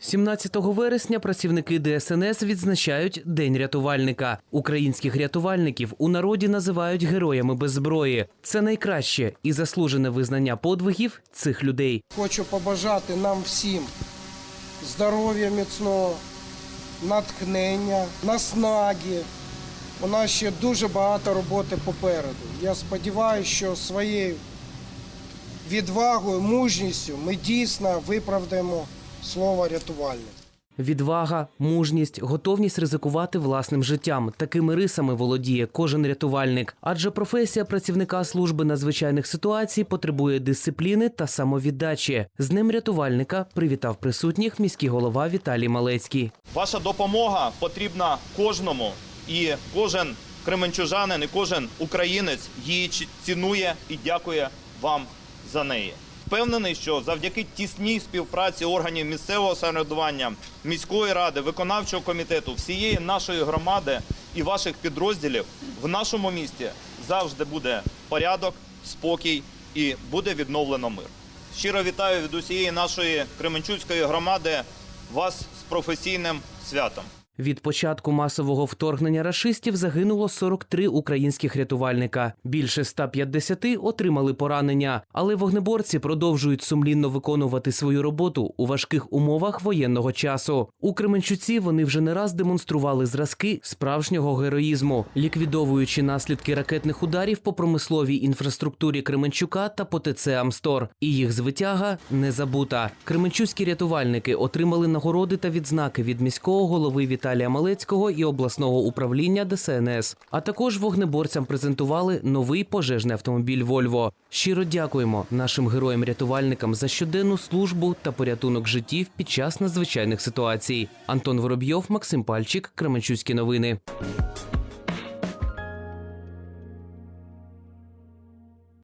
17 вересня працівники ДСНС відзначають День рятувальника. Українських рятувальників у народі називають героями без зброї. Це найкраще і заслужене визнання подвигів цих людей. Хочу побажати нам всім здоров'я міцного, натхнення, наснаги. У нас ще дуже багато роботи попереду. Я сподіваюся, що своєю відвагою, мужністю ми дійсно виправдаємо слово рятувальник. Відвага, мужність, готовність ризикувати власним життям. Такими рисами володіє кожен рятувальник. Адже професія працівника служби надзвичайних ситуацій потребує дисципліни та самовіддачі. З ним рятувальника привітав присутніх міський голова Віталій Малецький. Ваша допомога потрібна кожному, і кожен кременчужанин, і кожен українець її цінує і дякує вам за неї. Впевнений, що завдяки тісній співпраці органів місцевого самоврядування, міської ради, виконавчого комітету, всієї нашої громади і ваших підрозділів в нашому місті завжди буде порядок, спокій і буде відновлено мир. Щиро вітаю від усієї нашої Кременчуцької громади вас з професійним святом. Від початку масового вторгнення рашистів загинуло 43 українських рятувальника. Більше 150 отримали поранення, але вогнеборці продовжують сумлінно виконувати свою роботу у важких умовах воєнного часу. У Кременчуці вони вже не раз демонстрували зразки справжнього героїзму, ліквідовуючи наслідки ракетних ударів по промисловій інфраструктурі Кременчука та по ТЦ Амстор. І їх звитяга не забута. Кременчуцькі рятувальники отримали нагороди та відзнаки від міського голови Віталія Малецького і обласного управління ДСНС. А також вогнеборцям презентували новий пожежний автомобіль Вольво. Щиро дякуємо нашим героям-рятувальникам за щоденну службу та порятунок життів під час надзвичайних ситуацій. Антон Воробйов, Максим Пальчик, Кременчуцькі новини.